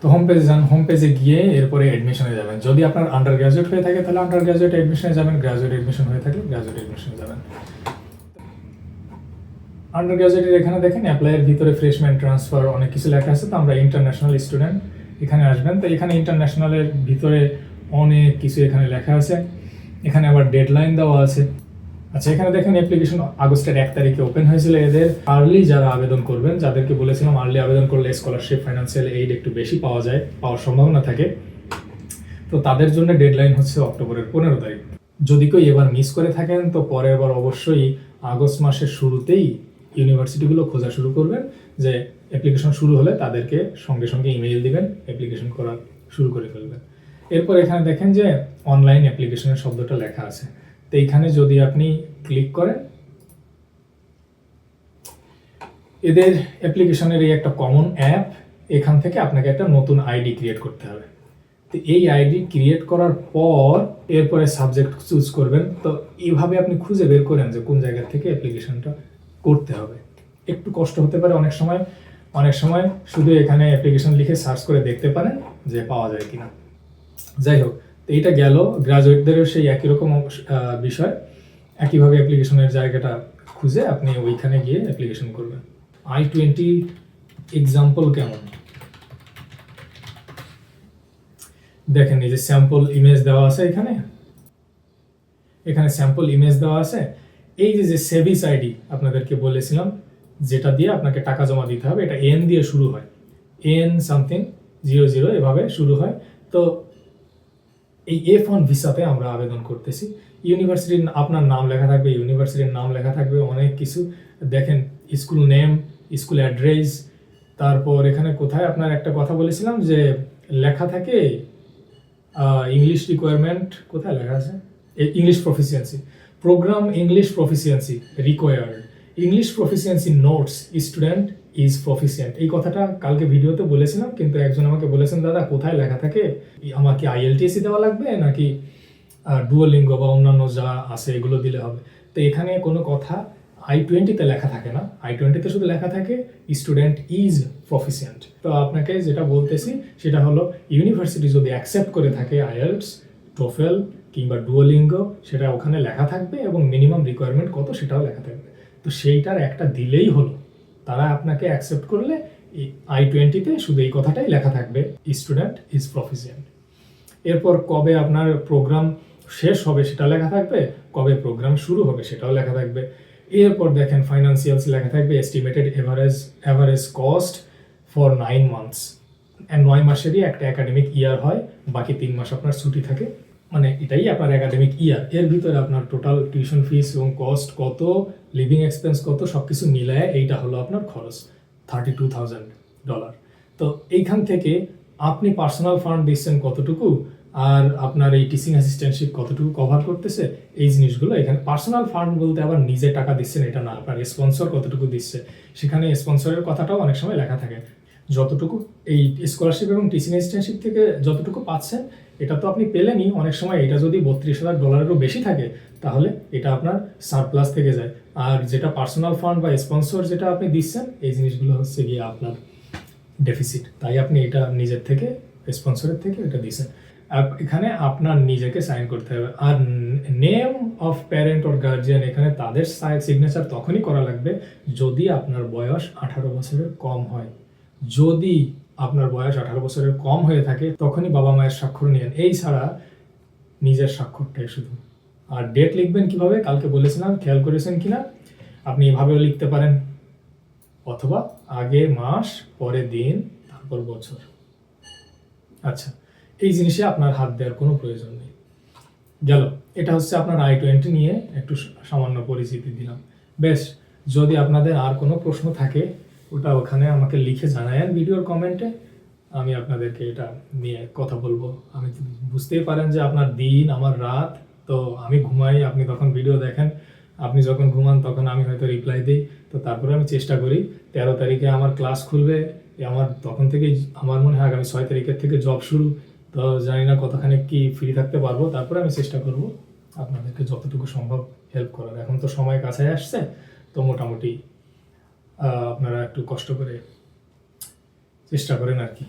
তো হোম পেজে যান হোম পেজে গিয়ে এরপরে অ্যাডমিশনে যাবেন। যদি আপনার আন্ডার গ্রাজুয়েট হয়ে থাকে, তাহলে আন্ডার গ্রাজুয়েট অ্যাডমিশনে যাবেন গ্রাজুয়েট অ্যাডমিশন হয়ে থাকলে গ্রাজুয়েট অ্যাডমিশনে যাবেন। আন্ডার গ্রাজুয়েটের এখানে দেখেন অ্যাপ্লাইয়ের ভিতরে ফ্রেশম্যান ট্রান্সফার অনেক কিছু লেখা আছে। তো আমরা ইন্টারন্যাশনাল স্টুডেন্ট এখানে আসবেন। তো এখানে ইন্টারন্যাশনালের ভিতরে অনেক কিছু এখানে লেখা আছে। এখানে আবার ডেডলাইন দেওয়া আছে। আচ্ছা এখানে দেখেন অ্যাপ্লিকেশন আগস্টের এক তারিখে ওপেন হয়েছিল এদের। আর্লি যারা আবেদন করবেন, যাদেরকে বলেছিলাম আর্লি আবেদন করলে স্কলারশিপ ফাইন্যান্সিয়াল এইড একটু বেশি পাওয়া যায়, পাওয়ার সম্ভাবনা থাকে। তো তাদের জন্য ডেডলাইন হচ্ছে অক্টোবরের পনেরো তারিখ। যদি কেউ এবার মিস করে থাকেন, তো পরের বার অবশ্যই আগস্ট মাসের শুরুতেই ইউনিভার্সিটিগুলো খোঁজা শুরু করবেন যে অ্যাপ্লিকেশন শুরু হলে তাদেরকে সঙ্গে সঙ্গে ইমেইল দিবেন অ্যাপ্লিকেশন করা শুরু করে ফেলবেন। এরপর এখানে দেখেন যে অনলাইন অ্যাপ্লিকেশনের শব্দটা লেখা আছে। তো এইখানে যদি আপনি ক্লিক করেন, এদের অ্যাপ্লিকেশনের এই একটা কমন অ্যাপ এখান থেকে আপনাকে একটা নতুন আইডি ক্রিয়েট করতে হবে। তো এই আইডি ক্রিয়েট করার পর এরপরে সাবজেক্ট চুজ করবেন। তো এইভাবে আপনি খুঁজে বের করেন যে কোন জায়গা থেকে অ্যাপ্লিকেশনটা করতে হবে। একটু কষ্ট হতে পারে অনেক সময়। অনেক সময় শুধু এখানে অ্যাপ্লিকেশন লিখে সার্চ করে দেখতে পারেন যে পাওয়া যায় কিনা। যাই হোক তো এইটা গেল গ্রাজুয়েটদেরও সেই একই রকম বিষয়। একইভাবে অ্যাপ্লিকেশনের জায়গাটা খুঁজে আপনি ওইখানে গিয়ে অ্যাপ্লিকেশন করবেন। আই টোয়েন্টি এক্সাম্পল কেমন? দেখেন, এই যে স্যাম্পল ইমেজ দেওয়া আছে এখানে। এখানে স্যাম্পল ইমেজ দেওয়া আছে। এই যে যে সেভিস আইডি আপনাদেরকে বলেছিলাম, যেটা দিয়ে আপনাকে টাকা জমা দিতে হবে, এটা এন দিয়ে শুরু হয়। এন সামথিং জিরো জিরো এভাবে শুরু হয়। তো এই এফ ওয়ান ভিসাতে আমরা আবেদন করতেছি। ইউনিভার্সিটির আপনার নাম লেখা থাকবে ইউনিভার্সিটির নাম লেখা থাকবে, অনেক কিছু। দেখেন স্কুল নেম স্কুল অ্যাড্রেস তারপর এখানে কোথায় আপনার একটা কথা বলেছিলাম যে, লেখা থাকে ইংলিশ রিকোয়ারমেন্ট কোথায় লেখা আছে? English proficiency program English proficiency required English proficiency notes student is proficient এই কথাটা কালকে ভিডিওতে বলেছিলাম, কিন্তু একজন আমাকে বলেছেন, দাদা, কোথায় লেখা থাকে? আমার কি আইএলটিএসি দেওয়া লাগবে নাকি ডুয়োলিঙ্গ বা অন্যান্য যা আছে এগুলো দিলে হবে? তো এখানে কোনো কথা আই টোয়েন্টিতে লেখা থাকে না। আই টোয়েন্টিতে শুধু লেখা থাকে স্টুডেন্ট ইজ প্রফিসিয়েন্ট তো আপনাকে যেটা বলতেছি, সেটা হলো ইউনিভার্সিটি যদি অ্যাকসেপ্ট করে থাকে আইএলটস টোফেল কিংবা ডুয়োলিঙ্গ সেটা ওখানে লেখা থাকবে এবং মিনিমাম রিকোয়ারমেন্ট কত সেটাও লেখা থাকবে। তো সেইটার একটা দিলেই হলো। তারা আপনাকে অ্যাকসেপ্ট করলে আই টোয়েন্টিতে শুধু এই কথাটাই লেখা থাকবে স্টুডেন্ট ইজ প্রফিসিয়েন্ট এরপর কবে আপনার প্রোগ্রাম শেষ হবে সেটা লেখা থাকবে, কবে প্রোগ্রাম শুরু হবে সেটাও লেখা থাকবে। এরপর দেখেন ফাইন্যান্সিয়ালস লেখা থাকবে estimated average average cost for nine months নয় মাসেরই একটা একাডেমিক ইয়ার হয়, বাকি তিন মাস আপনার ছুটি থাকে। মানে এটাই আপনার একাডেমিক ইয়ার এর ভিতরে আপনার টোটাল টিউশন ফিস এবং কস্ট কত লিভিং এক্সপেন্স কত সব কিছু মিলায় এইটা হলো আপনার খরচ থার্টি টু থাউজেন্ড ডলার তো এইখান থেকে আপনি পার্সোনাল ফান্ড দিচ্ছেন কতটুকু, আর আপনার এই টিচিং অ্যাসিস্ট্যান্টশিপ কতটুকু কভার করতেছে, এই জিনিসগুলো এখানে পার্সোনাল ফান্ড বলতে আবার নিজে টাকা দিচ্ছেন, এটা না, আপনার স্পন্সর কতটুকু দিচ্ছে, সেখানে স্পন্সরের কথাটাও অনেক সময় লেখা থাকে। যতটুকু এই স্কলারশিপ এবং টিচিং অ্যাসিস্ট্যান্টশিপ থেকে যতটুকু পাচ্ছেন এটা তো আপনি পেলেনই। অনেক সময় এটা যদি বত্রিশ হাজার ডলারেরও বেশি থাকে, তাহলে এটা আপনার সারপ্লাস থেকে যায়। আর যেটা পার্সোনাল ফান্ড বা স্পন্সর যেটা আপনি দিচ্ছেন, এই জিনিসগুলো হচ্ছে গিয়ে আপনার ডেফিসিট তাই আপনি এটা নিজের থেকে স্পন্সরের থেকে এটা দিচ্ছেন। এখানে আপনার নিজেকে সাইন করতে হবে। আর name of parent or guardian এখানে তাদের সিগনেচার তখনই করা লাগবে যদি আপনার বয়স আঠারো বছরের কম হয়। যদি আপনার বয়স আঠারো বছরের কম হয়ে থাকে, তখনই বাবা মায়ের স্বাক্ষর নিয়েন। এই ছাড়া নিজের স্বাক্ষরটাই শুধু। আর ডেট লিখবেন কীভাবে? কালকে বলেছিলাম, খেয়াল করেছেন কিনা? আপনি এভাবেও লিখতে পারেন। অথবা আগে মাস, পরে দিন, তারপর বছর। আচ্ছা এই জিনিসে আপনার হাত দেওয়ার কোনো প্রয়োজন নেই। গেল। এটা হচ্ছে আপনার আই টোয়েন্টি নিয়ে একটু সামান্য পরিচিতি দিলাম। বেশ, যদি আপনাদের আর কোনো প্রশ্ন থাকে ওটা ওখানে আমাকে লিখে জানায়েন ভিডিওর কমেন্টে আমি আপনাদেরকে এটা নিয়ে কথা বলব। আমি বুঝতেই পারেন যে আপনার দিন, আমার রাত, তো আমি ঘুমাই, আপনি তখন ভিডিও দেখেন। আপনি যখন ঘুমান, তখন আমি হয়তো রিপ্লাই দিই। তো তারপরে আমি চেষ্টা করি, তেরো তারিখে আমার ক্লাস খুলবে আমার তখন থেকেই আমার মনে হয় আগামী ছয় তারিখের থেকে জব শুরু। তো জানি না কতখানি কি ফ্রি থাকতে পারব, তারপরে আমি চেষ্টা করব আপনাদেরকে যতটুকু সম্ভব হেল্প করার। এখন তো সময় কাছে আসছে, তো মোটামুটি আপনারা একটু কষ্ট করে চেষ্টা করেন আর কি।